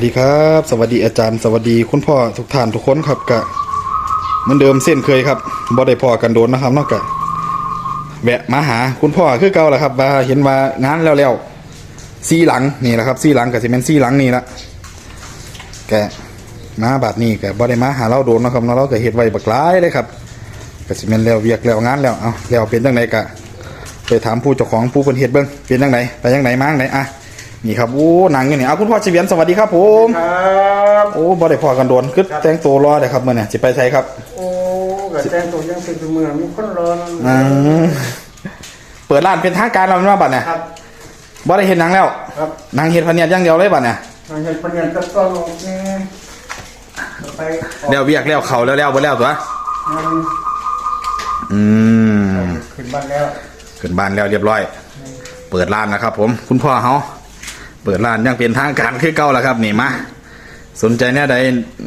วัสดีครับ สวัสดีอาจารย์ สวัสดีคุณพ่อทุกท่านทุกคนครับกะเหมือนเดิมเส้นเคยครับบ่ได้พอกันโดนนะครับนอกจากแวะมาหาคุณพ่อคือเก่าแหละครับว่าเห็นว่างานแล้วแล้วซีหลังนี่แหละครับซีหลังกับซีเมนซีหลังนี่ละแกมาบาดนี้แกบ่ได้มาหาเราโดนนะครับเนาะเราก็เฮ็ดไว้บักหลายเลยครับก็สิแม่นแล้วเวียกแล้วงานแล้วเอาแล้วเป็นจังไดกะไปถามผู้เจ้าของผู้เพิ่นเฮ็ดเบิ่งเป็นจังไดไปจังไดมาจังไดอะ นี่ครับโอ้หนังอยู่นี่เอาคุณพ่อเฉวียนสวัสดีครับ ผมครับโอ้บ่ได้พอกันโดนคือแต่งตัวรอได้ครับมื้อนี้สิไปใช้ครับ โอ้กระแตงตัวยังเป็นตัวเมืองมีคนรอนอืมเปิดร้านเป็นทางการแล้วแม่นว่าบัดเนี่ยครับบ่ได้เฮ็ดหนังแล้วครับหนังเฮ็ดพะเนียดอย่างเดียวเลยบัดเนี่ยทางเห็นปัญญาตัดต้นออกนี่ไปออกแล้วเวียกแล้วเขาแล้วแล้วบ่แล้วตัวงานอืมขึ้นบ้านแล้วขึ้นบ้านแล้วเรียบร้อย เปิดร้านนะครับผมคุณพ่อเฮา เปิดร้านอยังเป็นทางการคือเก่าแล้วครับ นี่มาสนใจแน่ใด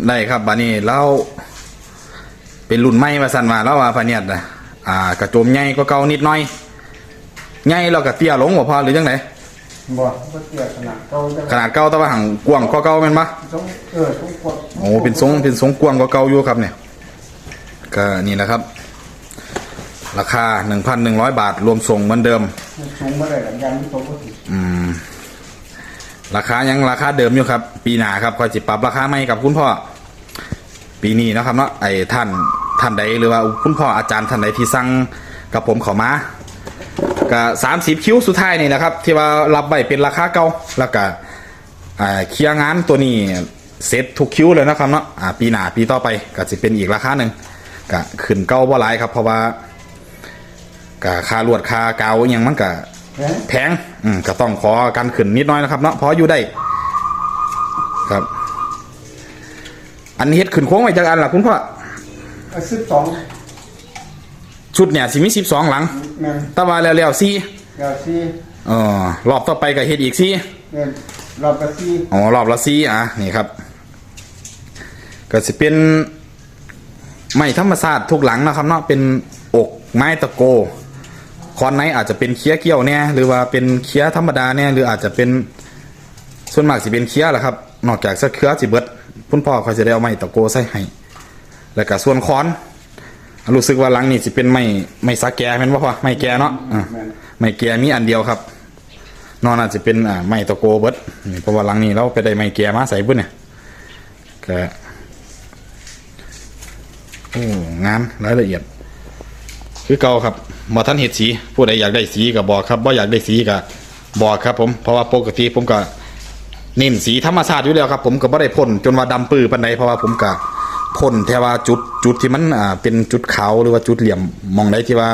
ได้ครับบัดนี้เราเป็นรุ่นใหม่มาสั่นมาแล้วว่าพะเนียดน่ะอ่ากระโจมใหญ่กว่าเก่านิดหน่อยใหญ่แล้วก็เตี้ยลงบ่พอหรือจังไดบ่บ่เกี่ยวขนาดเก่าจังขนาดเก่าแต่ว่าหังกว้างกว่าเก่าแม่นปะสงเออสงกดโอ้เป็นทรงเป็นทรงกว้างกว่าเก่าอยู่ครับเนี่ยก็นี่แหละครับ ราคา 1,100 บาท รวมส่งเหมือนเดิมสูงบ่ได้หลังยันที่ตัวบ่ถึงอืม ราคายังราคาเดิมอยู่ครับ ปีหน้าครับก็จะปรับราคาใหม่กับคุณพ่อ ปีนี้นะครับเนาะไอ้ท่านท่านใดหรือว่าคุณพ่ออาจารย์ท่านใดที่สั่งกับผมเขามาก็สามสิบคิวสุดท้ายนี่นะครับ ที่ว่ารับไว้เป็นราคาเก่าแล้วก็อ่าเคลียร์งานตัวนี้เสร็จทุกคิวเลยนะครับเนาะปีหน้าปีต่อไปก็จะเป็นอีกราคาหนึ่งก็ขึ้นเก่าบ่หลายครับ เพราะว่าก็ค่าลวดค่ากาวอหยังมันก็ แพงอืมก็ต้องขอการขึ้นนิดหน้อยนะครับเนาะพออยู่ได้ ครับ อันนี้เฮ็ดขึ้นโค้งไว้จากอันล่ะคุณพ่อเอาสิบสองชุดเนี่ยสิมีสิบสองหลังแม่นแตะวันแล้วๆสี่เดี๋ยวสี่เออรอบต่อไปก็เฮ็ดอีกสี่แม่นรอบกระสี่อ๋อรอบละสี่อะนี่ครับ ก็สิเป็นไม้ธรรมศาสตร์ทุกหลังนะครับเนาะเป็นอกไม้ตะโก คอนไหนอาจจะเป็นเคี้ยเกี้ยวเนี่ยหรือว่าเป็นเคี้ยธรรมดาเนี่ยหรืออาจจะเป็นส่วนมากสิเป็นเคี้ยแหละครับ นอกจากสักเครือสิเบิดคุณพ่อเขาจะได้เอาไม้ตะโกใส่ให้แล้วก็ส่วนคอนรู้สึกว่าหลังนี่สิเป็นไม้ไม้สักแกแม่นบ่พ่อไม้แกเนาะอ่าแม่นไม้แกมีอันเดียวครับ นอนั้นจะเป็นไม้ตะโกเบิดนี่เพราะว่าหลังนี้เราไปได้ไม้แกมาใส่เบิดเนี่ยก็โอ้งานรายละเอียด คือเก่าครับบ่ท่านเห็ดสีผู้ใดอยากได้สีก็บอกครับบ่อยากได้สีก็บอกครับ ผมเพราะว่าปกติผมก็เน้นสีธรรมชาติอยู่แล้วครับ ผมก็บ่ได้พ่นจนว่าดำปื้อปานใดเพราะว่าผมก็พ่นแต่ว่าจุดจุดที่มันอ่าเป็นจุดขาวหรือว่าจุดเหลี่ยมมองได้ที่ว่า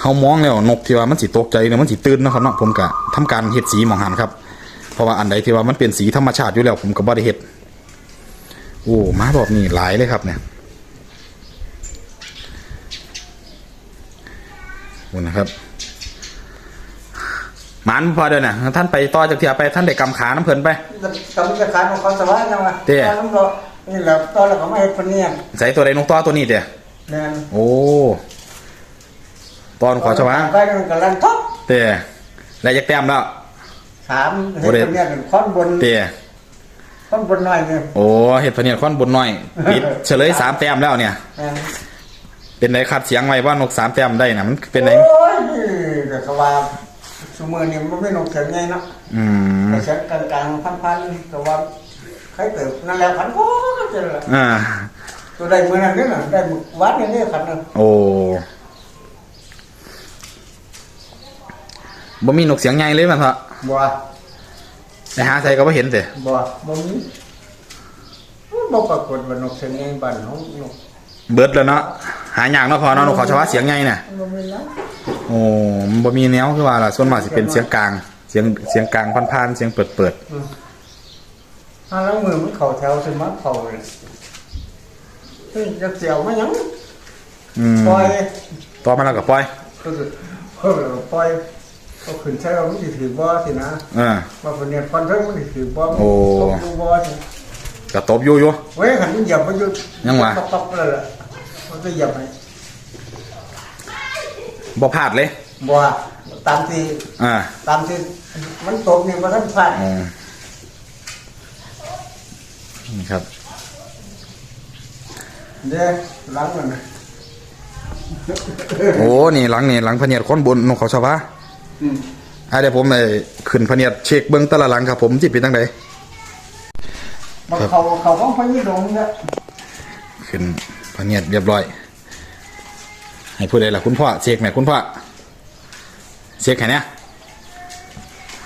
เฮามองแล้วนกที่ว่ามันสิตกใจหรือมันสิตื่นนะครับเนาะผมก็ทำการเฮ็ดสีมองหันครับ เพราะว่าอันใดที่ว่ามันเป็นสีธรรมชาติอยู่แล้ว ผมก็บ่ได้เฮ็ดโอ้มาแบบนี้หลายเลยครับเนี่ย ขอบ คุณนะครับหมันพอเดินน่ะ ท่านไปต่อจากเทียไปท่านได้กำขาน้ำเพลินไปกำลังการของเขาสบายจังวะเด้ตอนนั้นก็นี่แหละตอนแรกเขาไม่เฮ็ดปานเนียนใส่ตัวใดนกต่อตัวนี้เดียแม่นโอ้ตอนขอชวางไปกันกำลังท็อปเตียแล้วยักแต้มแล้วสามโอ้เด้เฮ็ดปานเนียนเป็นค้อนบนเตียค้อนบนหน่อยเนี่ยโอ้เห็ดพะเนียดข้อนบนน้อยปิดเฉลยสามแต้มแล้วเนี่ยแม่น เป็นไรคัดเสียงไว้ว่านกสามแต้มได้นะมันเป็นไรโอ้ยแต่ก็ว่าสมือนี่มันไม่นกเสียงไงเนาะอืมแต่เสียงกลางๆพันๆแต่ว่าใครเติบนั่นแหละพันก็จะละอ่าตัวใดมือนั้นนี่น่ะได้มือวัดนี่นี่ขันน่ะโอ้บ่มีนกเสียงใหญ่เลยมันเถอะบัวไปหาใส่ก็บ่เห็นเตียบัวบ่มีบ่ปรากฏว่านกเสียงไงบ้านเฮานก เบิดแล้วเนาะหายากเนาะพอเนาะนกขอชวาเสียงใหญ่เนี่ยบ่มีแล้วโอ้มันบ่มีแนวคือว่าล่ะส่วนมากสิเป็นเสียงกลาง เสียงเสียงกลางพันๆเสียงเปิดเปิดถ้าแล้วมือมันเข้าแถวสิมาเข้าเลยเฮ้ยจะเสียวมาหยังๆอืมปล่อยต่อมาแล้วก็ปล่อยก็คือเออปล่อยก็ขึ้นใช้เอามันสิถือบ่สินะเออว่าคนเนี่ยคอนเทิงมันสิถือบ่โอ้ ตกอยู่บ่สิ ก็ตบอยู่อยู่ เว้ยขันมันเหยียบมันอยู่ยังวะปั๊บๆเลยล่ะมันจะเหยียบให้บ่พลาดเลยบัวตามที่อ่าตามที่มันตกนี่มันท่านพลาดอืมนี่ครับ เด้หล้างมันนะโอ้ นี่หลังนี่หลังพะเนียดค้อนบนนกเขาชาวาอืมอะเดี๋ยวผมไปขึ้นพะเนียดเช็คเบื้องแตละหลังครับผมที่เป็นตั้งใดมัน ครับเขาเขาของพญดงเนี่ยขึ้นพะเนียดเรียบร้อย ให้ผู้ใดล่ะคุณพ่อเช็คไหมคุณพ่อเช็คแค่เนี้ย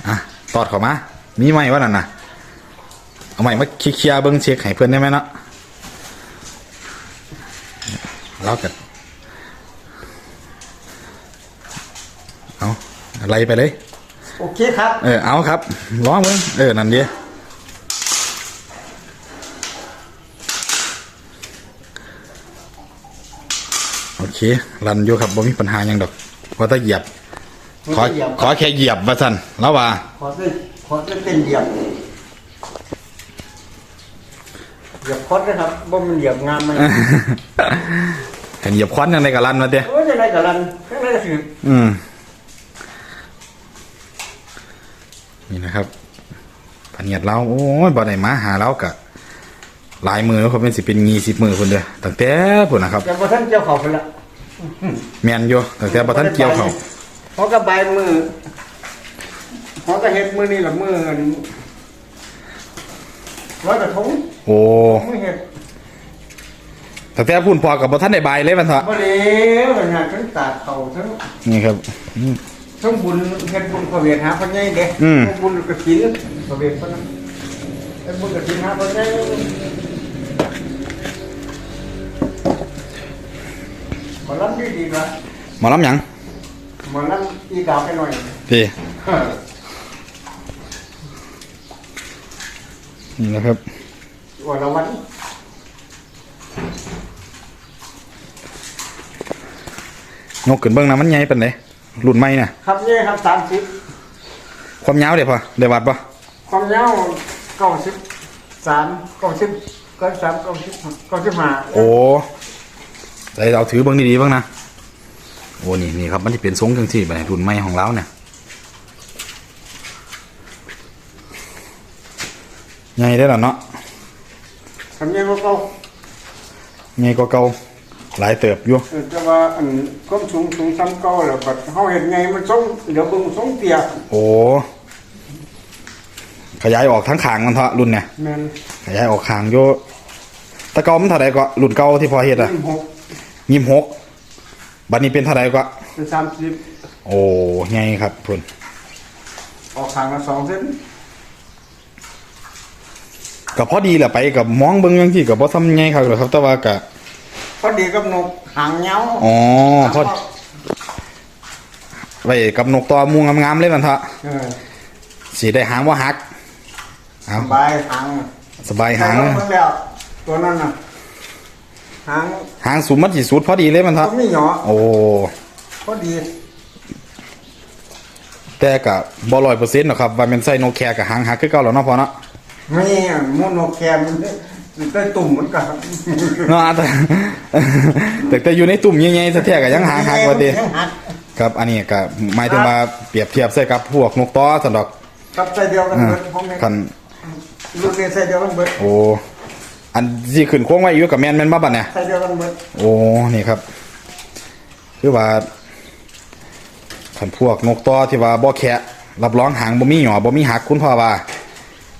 อะตอดเข้ามา มีไหมวะนั่นน่ะ เอาไหมมาเคลียร์ๆเบิ้งเช็คให้เพื่อนได้ไหมเนาะเรากัดเอาอะไรไปเลย โอเคครับ เออเอาครับร้องเบิ้งเออ นั่นดี เครันอยู่ครับบ่มีปัญหาหยังดอกว่าถ้าเหยียบ ขอเหยียบขอแค่เหยียบว่าสั่นแล้วว่า ขอได้ขอได้เป็นเหยียบเหยียบคดนะครับบ่มันเหยียบงามไหมกันเหยียบควันยังไงกับรันมาเด้โอ้ยจะไรกับรันข้างในก็คืออืม นี่นะครับพันเหยียดเราโอ้ยบ่ได้มาหาเรากะหลายมือแล้วเขาเป็นสิเป็นงีสิบมือคนเดียวตั้งแต่พุ่นนะครับ แต่พอท่านเจ้าเขาไปละ แมนอยู่ตั้งแต่บ่ทันเกี่ยวเขาเขาก็ใบายมือเขาก็เฮ็ดมือนี่ละมืออันร้อยกระทงโอ้มือเฮ็ดตั้งแต่พุ่นพอกับบ่ทันได้บายเลยมันเถอะบ่เลวงานทั้งตากเขาทั้งนี่ครับอืมทั้งบุญเฮ็ดบุญพระเวทหาพระใหญ่เด้อืมทั้งบุญกฐินพระเวทพระนั้นเฮ็ดบุญกฐินหาพระใหญ่ หมาลำดีดีละหมอลำหยังหมาลำอีดาวไปหน่อยดีนี่นะครับวันละวันยกขึ้นเบิ่งนะมันใหญ่ปานใดรุ่นใหม่น่ะครับนี่ครับสามสิบความยาวเด้พอได้วัดบ่ความยาวเก้าสิบสามเก้าสิบเก้าสิบสามเก้าสิบเก้าสิบห้าโอ้ ใจเราถือเบิ่งดีๆเบิ่งนะ โอ้นี่นี่ครับมันสิเป็นทรงจังซี่บัดนี้รุ่นใหม่ของเราเนี่ยใหญ่ได้อล่ะเนาะทำยังไงก็เก้าใหญ่กว่าเก่าหลายเติบอยู่เออแต่ว่าอันก้มสูงสูงซ้ำเก้าแล้วก็เขาเห็นไงมันทรงเดี๋ยวเบิ่งทรงเตียโอ้ขยายออกทั้งขางมันเถอะรุ่นเนี่ยแม่นขยายออกขางโยแตะเกามันเท่าไรก็รุ่นเก่าที่พอเฮ็ดอะ ยี่สิบหกยี่หกบัดนี้เป็นเท่าไรก็เป็นสามสิบโอ้ไงครับพุ่นออกข้างละสองเส้นก็พอดีแหละไปกับมองเบิ่งจังซี่ก็บ่ทำไงครับหรอกครับแต่ว่าก็พอดีกับนกหางเงาอ๋อพอไว้กับนกตัวมูงามๆเลยมันเถอะเออสิได้หางบ่หักเอาสบายหางสบายหางใส่ลเบิ่งแล้วตัวนั้นน่ะ หางหางสูงมันสิสุดพอดีเลยมันเถตัอะวไม่หยอโอ้ พอดีแต่ก็บ่100%หรอกครับว่าแม่นใส่นกแคกับหางหักคือเก่าแล้วเนาะพอเนาะไม่โมโนแคมมันได้ตุ่มเหมือนกันเนาะแต่ แต่แต่อยู่ในตุ่มใหญ่ๆซะแท้ก็ยังหางหักว่าติยังหักครับ อันนี้ก็หมายถึงว่าเปรียบเทียบใส่กับพวกนกต่อสันดอกกับใส่เดียวกันอ่าเบิดผมเนี่ยคันรุ่นนี้ใส่เดียวกันเบิดโอ้ อันที่ขึ้นโค้งไว้อยู่กับแม่นแม่นบ่บัดเนี่ยใส่เดียวกันเบิดโอ้นี่ครับ คือว่าคันพวกนกต่อที่ว่าบ่แคะรับรองหางบ่มีหยอบ่มีหักคุณพ่อว่า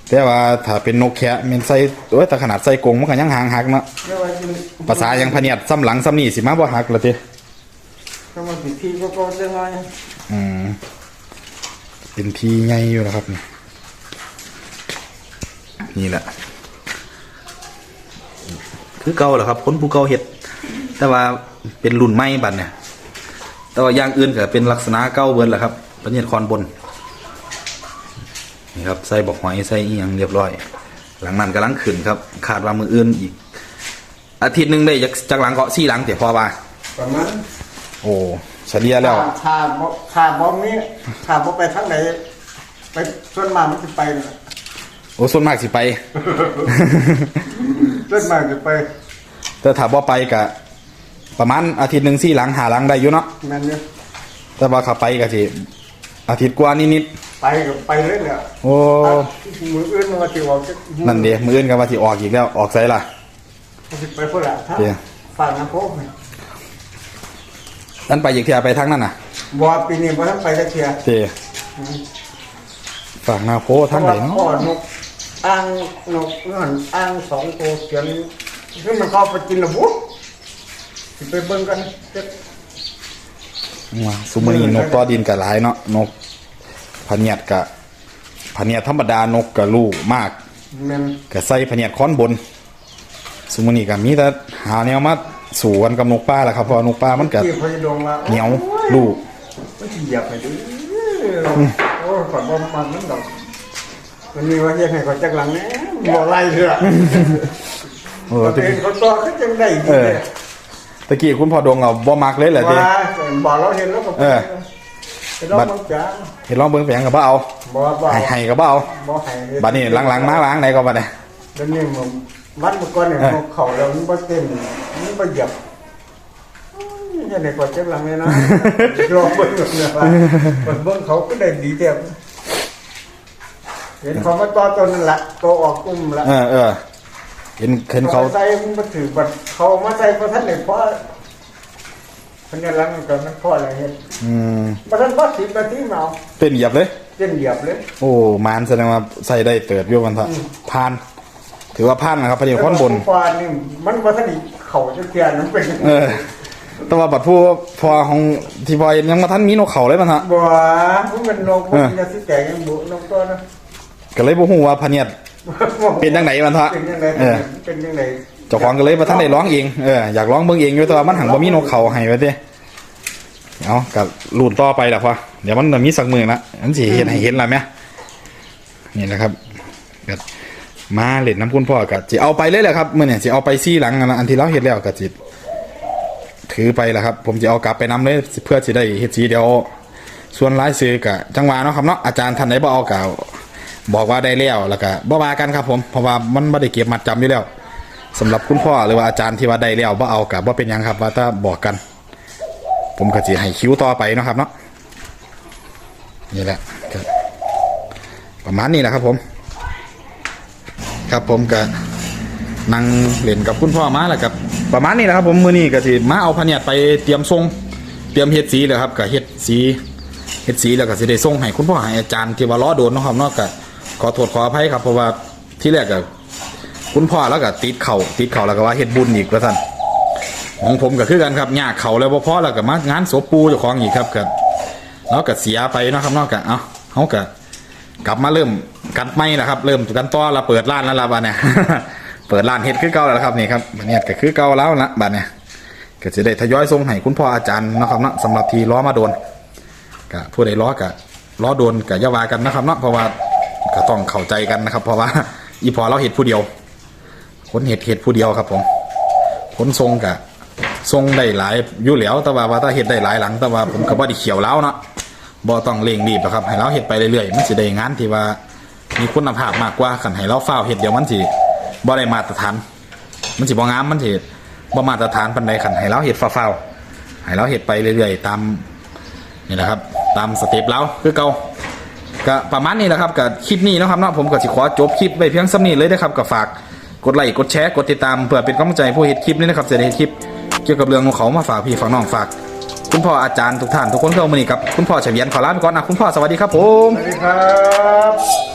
แต่ว่าถ้าเป็นนกแคะแม่นใส่โอ้ยแต่ขนาดใส่กรงมันก็ยังหางหักเนาะเรียกว่าอยู่ภาษายังพะเนียดซ้ำหลังซ้ำนี่สิมาบ่หักละติก็มาผิดที่ก็ก็เรื่องอะไรอืมเป็นทีใหญ่อยู่นะครับนี่นี่แหละ คือเก่าเหรอครับคนผู้เก่าเฮ็ด แต่ว่าเป็นรุ่นใหม่บัดเนี่ย แต่ว่าอย่างอื่นก็เป็นลักษณะเก่าเบิดแหละครับประเนียดคอนบนนี่ครับใส่บอกหอยใส่อีหยังเรียบร้อย หลังนั้นกำลังขึ้นครับขาดว่ามืออื่นอีก อาทิตย์หนึงได้จักจักหลังเกาะซี่หลังแต่พอว่าประมาณโอ้เฉลี่ยแล้ว ถ้าบ่ถ้าบ่มีถ้าบ่ไปทางไหนไปส่วนมากมันสิไปนั่นล่ะโอ้ส่วนมากสิไป ส่วนมากสิไปแต่ถ้าบ่ไปก็ประมาณอาทิตย์หนึ่งสี่หลังหาหลังได้อยู่เนาะแม่นอยู่แต่ว่าขับไปก็สิอาทิตย์กว่านิดไปก็ไปเลยเนี่ยโอ้มืออื่นมันก็สิออกจากนั่นเดีมืออื่นกันว่าที่ออกอีกแล้วออกไสล่ะ มันสิไปพุ่นละถ้าเดี๋ยวฝากน้ำโพกนี่นั่นไปอีกเที่ยไปทางนั้นน่ะบ่ปีนี้บ่ทันไปจักเที่ยเตฝากหน้าโพทางไหนเนาะพ่อนก อ่างนกนั่นอ่างสองตัวเสียงคือมันเข้าไปกินระบุสิไปเบิ่งกันจักว่าซุมื้อนี้นกต่อดินก็หลายเนาะนกพะเนียดก็พะเนียดธรรมดานกก็ลูกมากแม่นก็ใส่พะเนียดค้อนบนซุมื้อนี้ก็มีแต่หาแนวมาสู่กันกับนกป่าแหละครับเพราะว่านกป่ามันก็ที่พญดงว่าเหนียวลูกมันสิเหยียบให้ดูโอ้ยขอบ่มันมันดอก มันมีว่าเฮ็ดให้เขาจักหลังแหน่บ่ไล่เถอะเออประตะเด็นกี้เขาต่อขึ้นจังได้ดีเออเลยตะกี้คุณพ่อดงเอาบ่มักเลยแหละติ ว่าบอกเราเห็นแล้วก็เออ ไปลองมันจ้าเห็นลองเบิ่งแฝงก็บ่เอาบ่บ่ให้ให้ก็บ่เอาบ่ให้เลยบัดนี้หลังๆมาล้างไหนก็บัดนี้ เดี๋ยวนี้มันวันเมื่อก่อนเนี่ยเออ มันเข้าแล้วมันบ่เต้นมันบ่เหยียบอุ้ยจะได้กดจักหลังเลยนะลองเบิ่งเนี่ยว่าเบิ่งเบิ่งเขาก็ได้ดีแท้ เห็นเขามาต่อตัวนั่นละตัวออกกุ้มละเออเออเห็นเห็นเขาใส่มันมาถือบัดเขามาใส่บ่ทันได้เพราะเพิ่นกำลังก็มันพอแล้วเฮ็ดอืมบ่ทันพอ10นาทีมาเอาเต้นเหยียบเลย เต้นเหยียบเลย โอ้มานแสดงว่าใส่ได้เติบอยู่มันเถอะผ่าน ถือว่าผ่านนะครับพอดีค้อนบนฟานนี่มันบ่ทันได้เข้าจักเที่ยนันเป็นเออแต่ว่าบัดผู้พอของที่พอยังมาทันมีนกเขาเลยมันฮะบ่มันเป็นนกมันจะสิแตกยังบุนกตัวนะ ก็เลยบ่ฮู้ว่าพะเนียดเป็นจังไหนมันเถอะเป็นยังไงเออเป็นยังไงเจ้าของก็เลยบ่ทันได้ร้องเองเอออยากร้องเบิ่งเองอยู่แต่ว่ามันหังบ่มีนกเขาให้ไว้ติเอาก็ลุ้นต่อไปล่ะพอเดี๋ยวมันจะมีสักมื้อละมันสิเฮ็ดให้เห็นล่ะแม่นี่แหละครับก็มาเล่นน้ำคุณพ่อก็สิเอาไปเลยแหละครับมื้อนี้สิเอาไปซี่หลังอันนั้นอันที่เราเฮ็ดแล้วก็สิถือไปแล้วครับ ผมจะเอากลับไปนำเลยเพื่อจะได้เฮ็ดสีเดียวส่วนรายซื้อกับจังหวะเนาะครับเนาะอาจารย์ท่านไหนบ่เอากล่าว บอกว่าได้แล้วแล้วก็บ่ว่ากันครับผมเพราะว่ามันบ่ได้เก็บมัดจำอยู่แล้วสำหรับคุณพ่อหรือว่าอาจารย์ที่ว่าได้แล้วบ่เอากับบ่เป็นหยังครับ ว่าถ้าบอกกัน ผมก็สิให้คิวต่อไปเนาะครับเนาะนี่แหละก็ประมาณนี้แหละครับผม ครับผมก็นั่งเล่นกับคุณพ่อมาแล้วกับประมาณนี้แหละครับ ผมมือนี้ก็สิมาเอาพะเนียดไปเตรียมส่งเตรียมเฮ็ดสีเลยครับก็เฮ็ดสีเฮ็ดสีแล้วก็สิได้ส่งให้คุณพ่อให้อาจารย์ที่ว่ารอโดนเนาะครับเนาะก็ ขอโทษขออภัยครับเพราะว่าที่แรกก็คุณพ่อแล้วก็ติดเข่าติดเข่าแล้วก็ว่าเฮ็ดบุญอีกว่าซั่นของผมก็คือกันครับยากเข่าแล้วบ่พอแล้วก็มางานศพปูเจ้าของอีกครับก็แล้วก็เสียไปนะครับเนาะก็เอ้าเฮาก็กลับมาเริ่มกันไม่นะครับ เริ่มกันต่อเราเปิดร้านแล้วล่ะบัดเนี่ยเปิดร้านเฮ็ดคือเก่าแล้วครับนี่ครับเนี่ยก็คือเก่าแล้วละบัดเนี่ยก็จะได้ทยอยส่งให้คุณพ่ออาจารย์นะครับเนาะสำหรับทีล้อมาโดนก็ผู้ใดล้อก็ล้อโดนก็อย่าว่ากันนะครับเนาะเพราะว่า ก็ต้องเข้าใจกันนะครับ เพราะว่าอีพอเราเฮ็ดผู้เดียวคนเฮ็ดเฮ็ดผู้เดียวครับผมคนทรงก็ทรงได้หลายอยู่แล้วแต่ว่าว่าถ้าเฮ็ดได้หลายหลัง แต่ว่าผมก็บ่ได้เขียวแล้วเนาะบ่ต้องเร่งรีบหรอกครับ ให้เราเฮ็ดไปเรื่อยๆมันสิได้งานที่ว่ามีคุณภาพมากกว่าคันให้เราฟ้าเฮ็ดเดี๋ยวมันสิบ่ได้มาตรฐาน มันสิบ่งามมันสิบ่มาตรฐานปานใดคันให้เราเฮ็ดฟ้าๆให้เราเฮ็ดไปเรื่อยๆ ตามนี่แหละครับ ตามสเต็ปเราคือเก่า ก็ประมาณนี้แหละครับกับคลิปนี้นะครับเนาะผมก็สิขอจบคลิปไปเพียงส่ำนี้เลยนะครับก็ฝากกดไลค์กดแชร์กดติดตามเพื่อเป็นกำลังใจผู้เห็นคลิปนี้นะครับเสร็จเห็นคลิปเกี่ยวกับเรื่องของเขามาฝากพี่ฝากน้องฝาก คุณพ่ออาจารย์ทุกท่านทุกคนเข้ามานี่ครับคุณพ่อเฉวียนขอลาไปก่อนนะคุณพ่อสวัสดีครับผม สวัสดีครับ